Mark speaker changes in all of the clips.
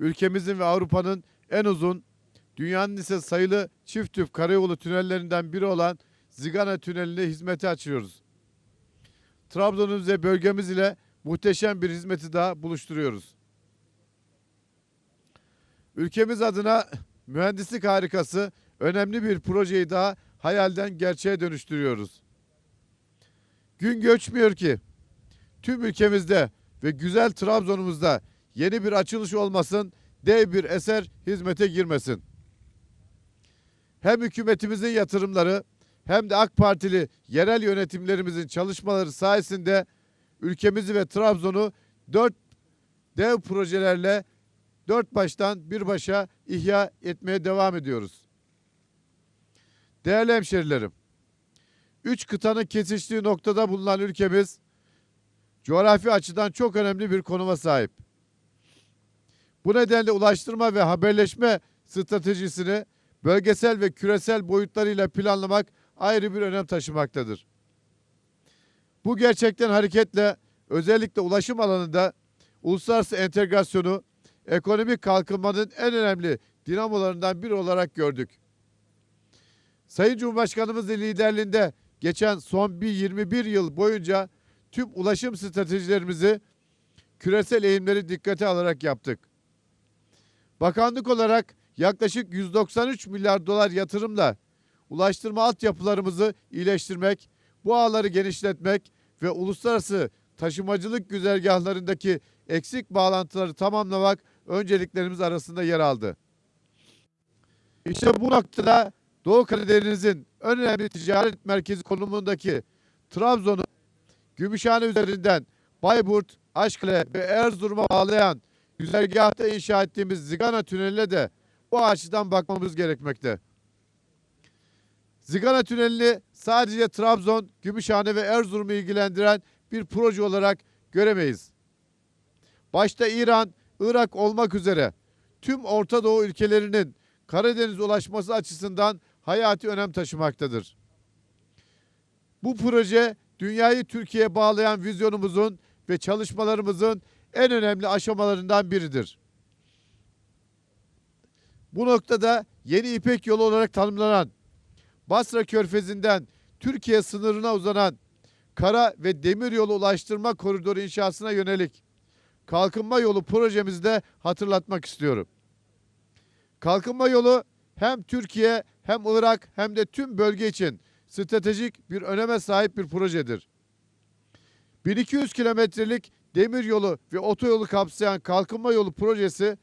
Speaker 1: ülkemizin ve Avrupa'nın en uzun, dünyanın ise sayılı çift tüp karayolu tünellerinden biri olan Zigana Tüneli'ni hizmete açıyoruz. Trabzon'umuz ve bölgemiz ile muhteşem bir hizmeti daha buluşturuyoruz. Ülkemiz adına mühendislik harikası önemli bir projeyi daha hayalden gerçeğe dönüştürüyoruz. Gün göçmüyor ki tüm ülkemizde ve güzel Trabzon'umuzda yeni bir açılış olmasın, dev bir eser hizmete girmesin. Hem hükümetimizin yatırımları hem de AK Partili yerel yönetimlerimizin çalışmaları sayesinde ülkemizi ve Trabzon'u dört dev projelerle dört baştan bir başa ihya etmeye devam ediyoruz. Değerli hemşerilerim, üç kıtanın kesiştiği noktada bulunan ülkemiz coğrafi açıdan çok önemli bir konuma sahip. Bu nedenle ulaştırma ve haberleşme stratejisini bölgesel ve küresel boyutlarıyla planlamak ayrı bir önem taşımaktadır. Bu gerçekten hareketle özellikle ulaşım alanında uluslararası entegrasyonu ekonomik kalkınmanın en önemli dinamolarından biri olarak gördük. Sayın Cumhurbaşkanımızın liderliğinde geçen son bir 21 yıl boyunca tüm ulaşım stratejilerimizi küresel eğimleri dikkate alarak yaptık. Bakanlık olarak yaklaşık 193 milyar dolar yatırımla ulaştırma altyapılarımızı iyileştirmek, bu ağları genişletmek ve uluslararası taşımacılık güzergahlarındaki eksik bağlantıları tamamlamak önceliklerimiz arasında yer aldı. İşte bu noktada Doğu Karadeniz'in en önemli ticaret merkezi konumundaki Trabzon'u Gümüşhane üzerinden Bayburt, Aşkale ve Erzurum'a bağlayan güzergahta inşa ettiğimiz Zigana Tüneli'ne de bu açıdan bakmamız gerekmekte. Zigana Tüneli'ni sadece Trabzon, Gümüşhane ve Erzurum'u ilgilendiren bir proje olarak göremeyiz. Başta İran, Irak olmak üzere tüm Orta Doğu ülkelerinin Karadeniz ulaşması açısından hayati önem taşımaktadır. Bu proje dünyayı Türkiye'ye bağlayan vizyonumuzun ve çalışmalarımızın en önemli aşamalarından biridir. Bu noktada yeni İpek yolu olarak tanımlanan Basra Körfezi'nden Türkiye sınırına uzanan kara ve demir yolu ulaştırma koridoru inşasına yönelik kalkınma yolu projemizde hatırlatmak istiyorum. Kalkınma yolu hem Türkiye hem Irak hem de tüm bölge için stratejik bir öneme sahip bir projedir. 1200 kilometrelik demir yolu ve otoyolu kapsayan kalkınma yolu projesi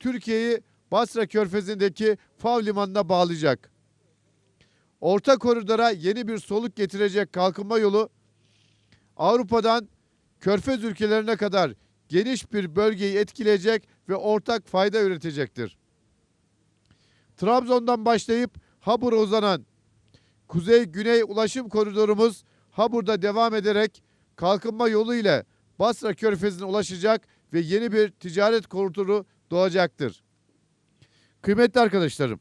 Speaker 1: Türkiye'yi Basra Körfezi'ndeki Fav Limanı'na bağlayacak. Orta koridora yeni bir soluk getirecek kalkınma yolu Avrupa'dan Körfez ülkelerine kadar geniş bir bölgeyi etkileyecek ve ortak fayda üretecektir. Trabzon'dan başlayıp Habur'a uzanan kuzey-güney ulaşım koridorumuz Habur'da devam ederek kalkınma yolu ile Basra Körfezi'ne ulaşacak ve yeni bir ticaret koridoru doğacaktır. Kıymetli arkadaşlarım,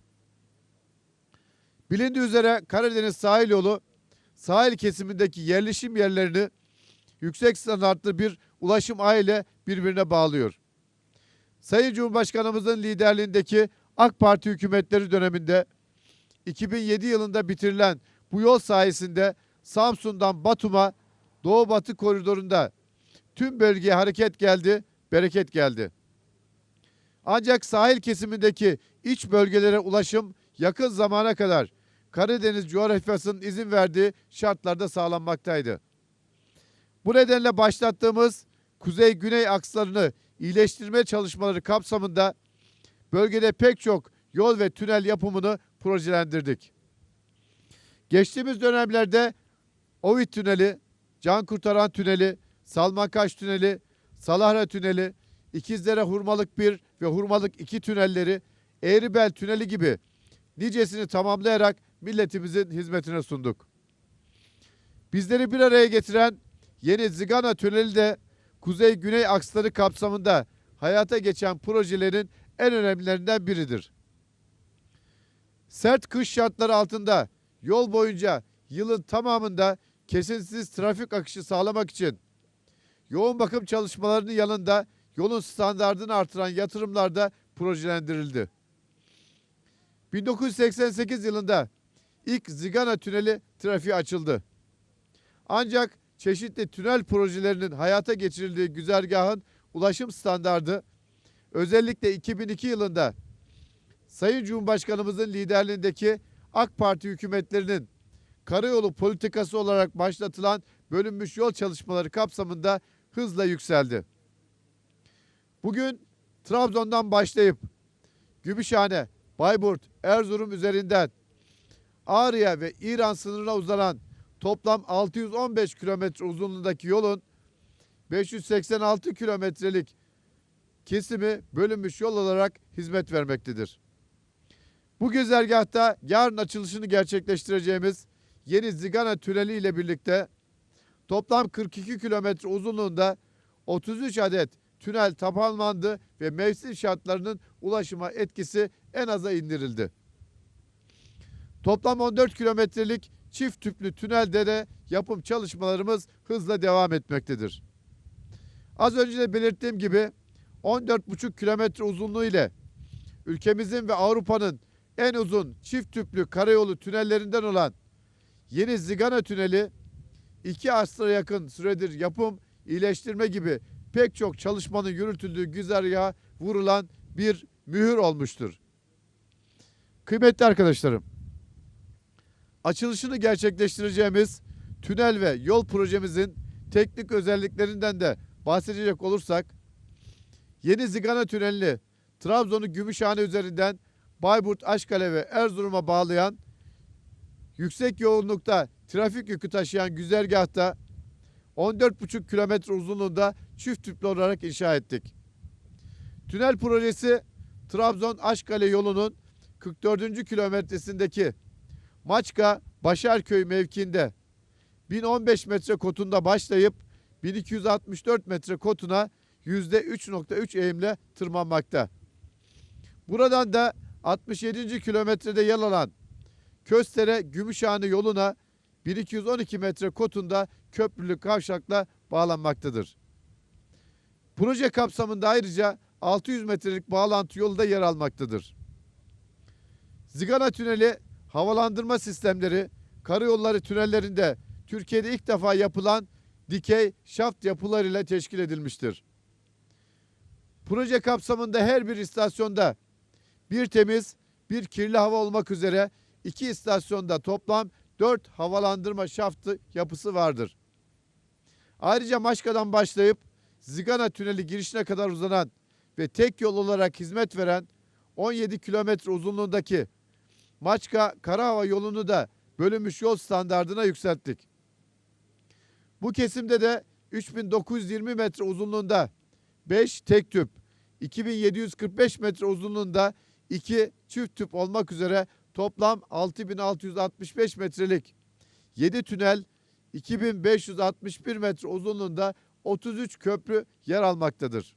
Speaker 1: bilindiği üzere Karadeniz sahil yolu sahil kesimindeki yerleşim yerlerini yüksek standartlı bir ulaşım ağı ile birbirine bağlıyor. Sayın Cumhurbaşkanımızın liderliğindeki AK Parti hükümetleri döneminde 2007 yılında bitirilen bu yol sayesinde Samsun'dan Batum'a Doğu Batı koridorunda tüm bölgeye hareket geldi, bereket geldi. Ancak sahil kesimindeki iç bölgelere ulaşım yakın zamana kadar Karadeniz coğrafyasının izin verdiği şartlarda sağlanmaktaydı. Bu nedenle başlattığımız kuzey-güney akslarını iyileştirme çalışmaları kapsamında bölgede pek çok yol ve tünel yapımını projelendirdik. Geçtiğimiz dönemlerde Ovid Tüneli, Can Kurtaran Tüneli, Salmankaş Tüneli, Salahra Tüneli, İkizdere Hurmalık 1 ve Hurmalık 2 tünelleri, Eğribel Tüneli gibi nicesini tamamlayarak milletimizin hizmetine sunduk. Bizleri bir araya getiren yeni Zigana Tüneli de kuzey-güney aksları kapsamında hayata geçen projelerin en önemlilerinden biridir. Sert kış şartları altında yol boyunca yılın tamamında kesintisiz trafik akışı sağlamak için yoğun bakım çalışmalarının yanında yolun standartını artıran yatırımlar da projelendirildi. 1988 yılında ilk Zigana Tüneli trafiğe açıldı. Ancak çeşitli tünel projelerinin hayata geçirildiği güzergahın ulaşım standardı özellikle 2002 yılında Sayın Cumhurbaşkanımızın liderliğindeki AK Parti hükümetlerinin karayolu politikası olarak başlatılan bölünmüş yol çalışmaları kapsamında hızla yükseldi. Bugün Trabzon'dan başlayıp Gümüşhane, Bayburt, Erzurum üzerinden Ağrı'ya ve İran sınırına uzanan toplam 615 kilometre uzunluğundaki yolun 586 kilometrelik kesimi bölünmüş yol olarak hizmet vermektedir. Bu güzergahta yarın açılışını gerçekleştireceğimiz yeni Zigana Tüneli ile birlikte toplam 42 kilometre uzunluğunda 33 adet tünel tamamlandı ve mevsim şartlarının ulaşıma etkisi en aza indirildi. Toplam 14 kilometrelik çift tüplü tünelde de yapım çalışmalarımız hızla devam etmektedir. Az önce de belirttiğim gibi 14,5 kilometre uzunluğu ile ülkemizin ve Avrupa'nın en uzun çift tüplü karayolu tünellerinden olan yeni Zigana Tüneli iki asra yakın süredir yapım, iyileştirme gibi pek çok çalışmanın yürütüldüğü güzergaha vurulan bir mühür olmuştur. Kıymetli arkadaşlarım, açılışını gerçekleştireceğimiz tünel ve yol projemizin teknik özelliklerinden de bahsedecek olursak, yeni Zigana Tüneli Trabzon'u Gümüşhane üzerinden Bayburt, Aşkale ve Erzurum'a bağlayan yüksek yoğunlukta trafik yükü taşıyan güzergahta 14,5 kilometre uzunluğunda çift tüplü olarak inşa ettik. Tünel projesi Trabzon Aşkale yolunun 44. kilometresindeki Maçka Başarköy mevkiinde 1015 metre kotunda başlayıp 1264 metre kotuna %3.3 eğimle tırmanmakta. Buradan da 67. kilometrede yer alan Köstere Gümüşhane yoluna 1212 metre kotunda köprülü kavşakla bağlanmaktadır. Proje kapsamında ayrıca 600 metrelik bağlantı yolu da yer almaktadır. Zigana Tüneli havalandırma sistemleri karayolları tünellerinde Türkiye'de ilk defa yapılan dikey şaft yapılarıyla teşkil edilmiştir. Proje kapsamında her bir istasyonda bir temiz, bir kirli hava olmak üzere iki istasyonda toplam 4 havalandırma şaftı yapısı vardır. Ayrıca Maşka'dan başlayıp Zigana Tüneli girişine kadar uzanan ve tek yol olarak hizmet veren 17 kilometre uzunluğundaki Maçka Karahava yolunu da bölünmüş yol standardına yükselttik. Bu kesimde de 3920 metre uzunluğunda 5 tek tüp, 2745 metre uzunluğunda 2 çift tüp olmak üzere toplam 6665 metrelik 7 tünel 2561 metre uzunluğunda 33 köprü yer almaktadır.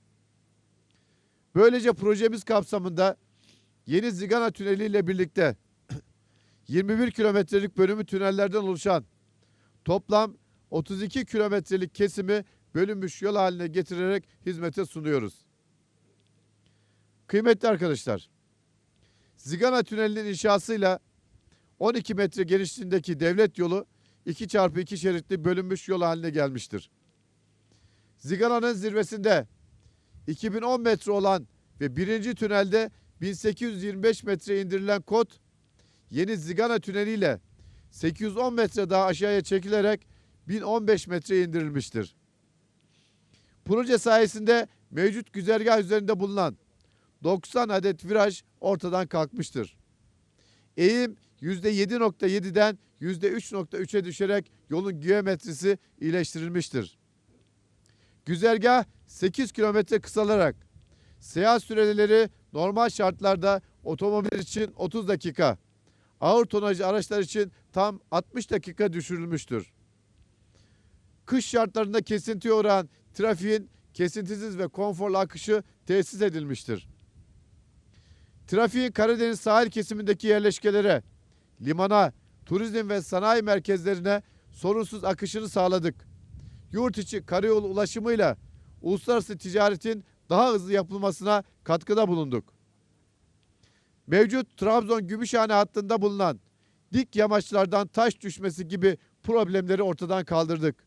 Speaker 1: Böylece projemiz kapsamında yeni Zigana Tüneli ile birlikte 21 kilometrelik bölümü tünellerden oluşan toplam 32 kilometrelik kesimi bölünmüş yol haline getirerek hizmete sunuyoruz. Kıymetli arkadaşlar, Zigana Tüneli'nin inşasıyla 12 metre genişliğindeki devlet yolu 2 çarpı 2 şeritli bölünmüş yol haline gelmiştir. Zigana'nın zirvesinde 2010 metre olan ve birinci tünelde 1825 metre indirilen kod yeni Zigana Tüneli ile 810 metre daha aşağıya çekilerek 1015 metre indirilmiştir. Proje sayesinde mevcut güzergah üzerinde bulunan 90 adet viraj ortadan kalkmıştır. Eğim %7.7'den %3.3'e düşerek yolun geometrisi iyileştirilmiştir. Güzergah 8 kilometre kısalarak seyahat süreleri normal şartlarda otomobil için 30 dakika, ağır tonajlı araçlar için tam 60 dakika düşürülmüştür. Kış şartlarında kesintiye uğrayan trafiğin kesintisiz ve konforlu akışı tesis edilmiştir. Trafiğin Karadeniz sahil kesimindeki yerleşkelere, limana, turizm ve sanayi merkezlerine sorunsuz akışını sağladık. Yurt içi karayolu ulaşımıyla uluslararası ticaretin daha hızlı yapılmasına katkıda bulunduk. Mevcut Trabzon-Gümüşhane hattında bulunan dik yamaçlardan taş düşmesi gibi problemleri ortadan kaldırdık.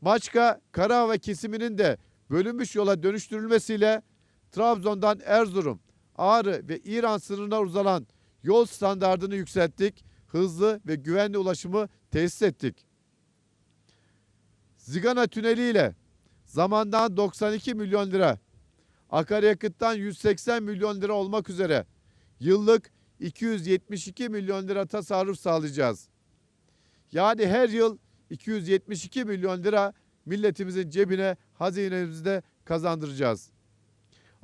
Speaker 1: Maçka Karahava kesiminin de bölünmüş yola dönüştürülmesiyle Trabzon'dan Erzurum, Ağrı ve İran sınırına uzanan yol standardını yükselttik, hızlı ve güvenli ulaşımı tesis ettik. Zigana Tüneli ile zamandan 92 milyon lira, akaryakıttan 180 milyon lira olmak üzere yıllık 272 milyon lira tasarruf sağlayacağız. Yani her yıl 272 milyon lira milletimizin cebine, hazinemizde kazandıracağız.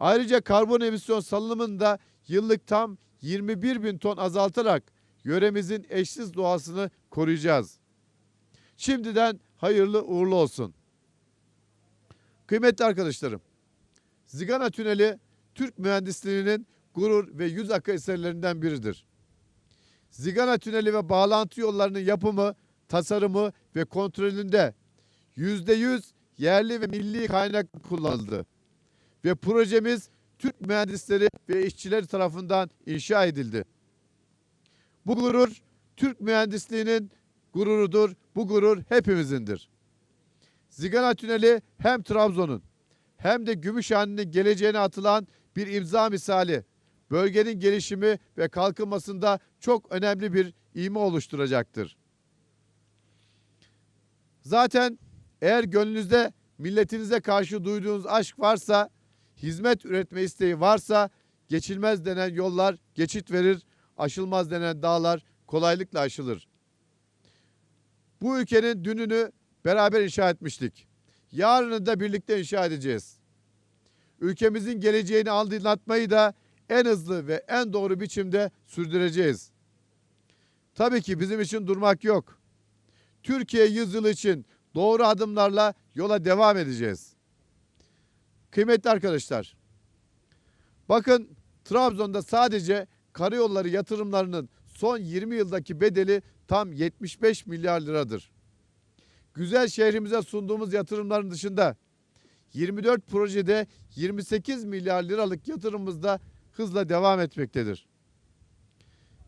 Speaker 1: Ayrıca karbon emisyon salınımını da yıllık tam 21 bin ton azaltarak yöremizin eşsiz doğasını koruyacağız. Şimdiden hayırlı uğurlu olsun. Kıymetli arkadaşlarım, Zigana Tüneli Türk mühendisliğinin gurur ve yüz akı eserlerinden biridir. Zigana Tüneli ve bağlantı yollarının yapımı, tasarımı ve kontrolünde yüzde yüz yerli ve milli kaynak kullanıldı. Ve projemiz Türk mühendisleri ve işçileri tarafından inşa edildi. Bu gurur Türk mühendisliğinin gururudur. Bu gurur hepimizindir. Zigana Tüneli hem Trabzon'un hem de Gümüşhane'nin geleceğine atılan bir imza misali. Bölgenin gelişimi ve kalkınmasında çok önemli bir ivme oluşturacaktır. Zaten eğer gönlünüzde milletinize karşı duyduğunuz aşk varsa, hizmet üretme isteği varsa geçilmez denen yollar geçit verir, aşılmaz denen dağlar kolaylıkla aşılır. Bu ülkenin dününü beraber inşa etmiştik. Yarını da birlikte inşa edeceğiz. Ülkemizin geleceğini aydınlatmayı da en hızlı ve en doğru biçimde sürdüreceğiz. Tabii ki bizim için durmak yok. Türkiye yüzyılı için doğru adımlarla yola devam edeceğiz. Kıymetli arkadaşlar, bakın Trabzon'da sadece karayolları yatırımlarının son 20 yıldaki bedeli tam 75 milyar liradır. Güzel şehrimize sunduğumuz yatırımların dışında 24 projede 28 milyar liralık yatırımımız da hızla devam etmektedir.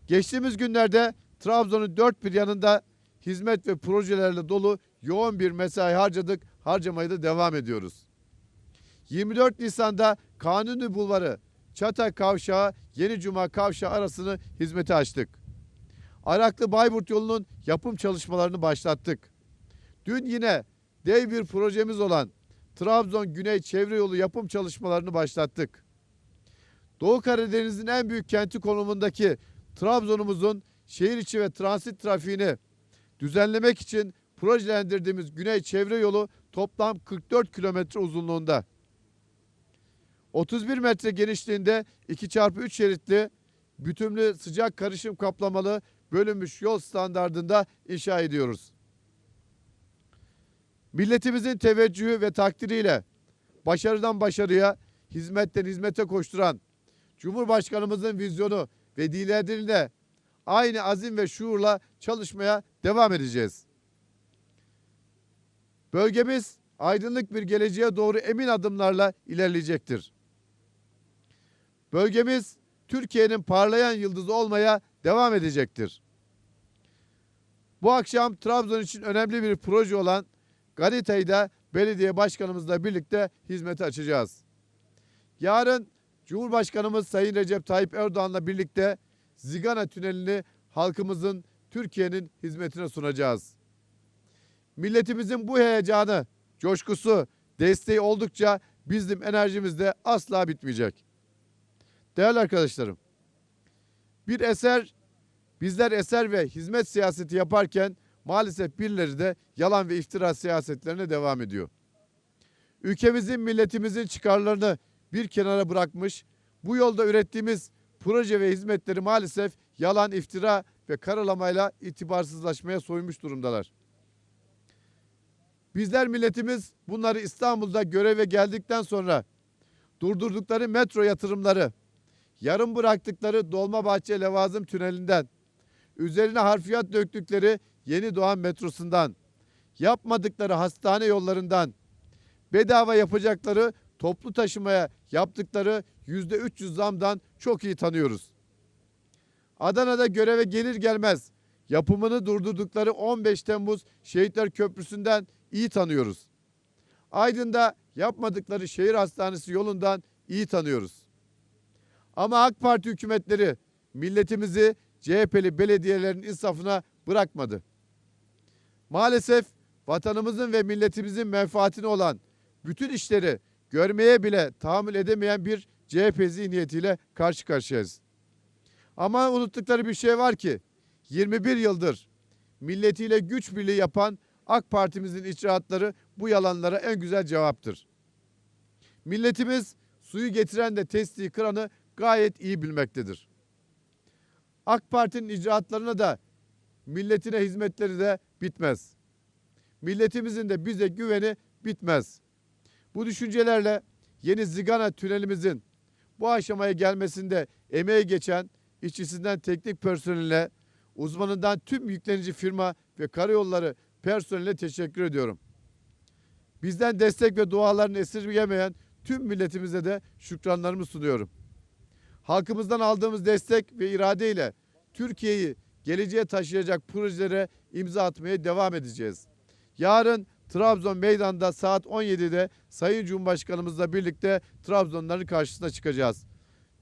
Speaker 1: Geçtiğimiz günlerde Trabzon'un dört bir yanında hizmet ve projelerle dolu yoğun bir mesai harcadık, harcamaya da devam ediyoruz. 24 Nisan'da Kanuni Bulvarı, Çatay Kavşağı, Yeni Cuma Kavşağı arasını hizmete açtık. Araklı Bayburt yolunun yapım çalışmalarını başlattık. Dün yine dev bir projemiz olan Trabzon Güney Çevre Yolu yapım çalışmalarını başlattık. Doğu Karadeniz'in en büyük kenti konumundaki Trabzon'umuzun şehir içi ve transit trafiğini düzenlemek için projelendirdiğimiz Güney Çevre Yolu toplam 44 kilometre uzunluğunda. 31 metre genişliğinde 2x3 şeritli bütünlü sıcak karışım kaplamalı bölünmüş yol standardında inşa ediyoruz. Milletimizin teveccühü ve takdiriyle başarıdan başarıya, hizmetten hizmete koşturan Cumhurbaşkanımızın vizyonu ve liderliğiyle aynı azim ve şuurla çalışmaya devam edeceğiz. Bölgemiz aydınlık bir geleceğe doğru emin adımlarla ilerleyecektir. Bölgemiz Türkiye'nin parlayan yıldızı olmaya devam edecektir. Bu akşam Trabzon için önemli bir proje olan Garita'yı da belediye başkanımızla birlikte hizmete açacağız. Yarın Cumhurbaşkanımız Sayın Recep Tayyip Erdoğan'la birlikte Zigana Tüneli'ni halkımızın, Türkiye'nin hizmetine sunacağız. Milletimizin bu heyecanı, coşkusu, desteği oldukça bizim enerjimiz de asla bitmeyecek. Değerli arkadaşlarım, bir eser, bizler eser ve hizmet siyaseti yaparken maalesef birileri de yalan ve iftira siyasetlerine devam ediyor. Ülkemizin, milletimizin çıkarlarını bir kenara bırakmış, bu yolda ürettiğimiz proje ve hizmetleri maalesef yalan, iftira ve karalamayla itibarsızlaşmaya soymuş durumdalar. Bizler milletimiz bunları İstanbul'da göreve geldikten sonra durdurdukları metro yatırımları, yarım bıraktıkları Dolmabahçe Levazım Tüneli'nden, üzerine harfiyat döktükleri Yeni Doğan metrosundan, yapmadıkları hastane yollarından, bedava yapacakları toplu taşımaya yaptıkları %300 zamdan çok iyi tanıyoruz. Adana'da göreve gelir gelmez yapımını durdurdukları 15 Temmuz Şehitler Köprüsü'nden iyi tanıyoruz. Aydın'da yapmadıkları şehir hastanesi yolundan iyi tanıyoruz. Ama AK Parti hükümetleri milletimizi CHP'li belediyelerin insafına bırakmadı. Maalesef vatanımızın ve milletimizin menfaatine olan bütün işleri görmeye bile tahammül edemeyen bir CHP zihniyetiyle karşı karşıyayız. Ama unuttukları bir şey var ki 21 yıldır milletiyle güç birliği yapan AK Parti'mizin icraatları bu yalanlara en güzel cevaptır. Milletimiz suyu getiren de testiyi kıranı gayet iyi bilmektedir. AK Parti'nin icraatlarına da milletine hizmetleri de bitmez. Milletimizin de bize güveni bitmez. Bu düşüncelerle yeni Zigana tünelimizin bu aşamaya gelmesinde emeği geçen işçisinden teknik personeline, uzmanından tüm yüklenici firma ve karayolları personeline teşekkür ediyorum. Bizden destek ve dualarını esirgemeyen tüm milletimize de şükranlarımı sunuyorum. Halkımızdan aldığımız destek ve iradeyle Türkiye'yi geleceğe taşıyacak projelere imza atmaya devam edeceğiz. Yarın Trabzon meydanda saat 17'de Sayın Cumhurbaşkanımızla birlikte Trabzonların karşısına çıkacağız.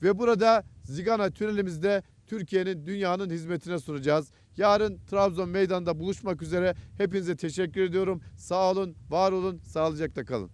Speaker 1: Ve burada Zigana tünelimizde Türkiye'nin dünyanın hizmetine sunacağız. Yarın Trabzon meydanda buluşmak üzere. Hepinize teşekkür ediyorum. Sağ olun, var olun, sağlıcakla kalın.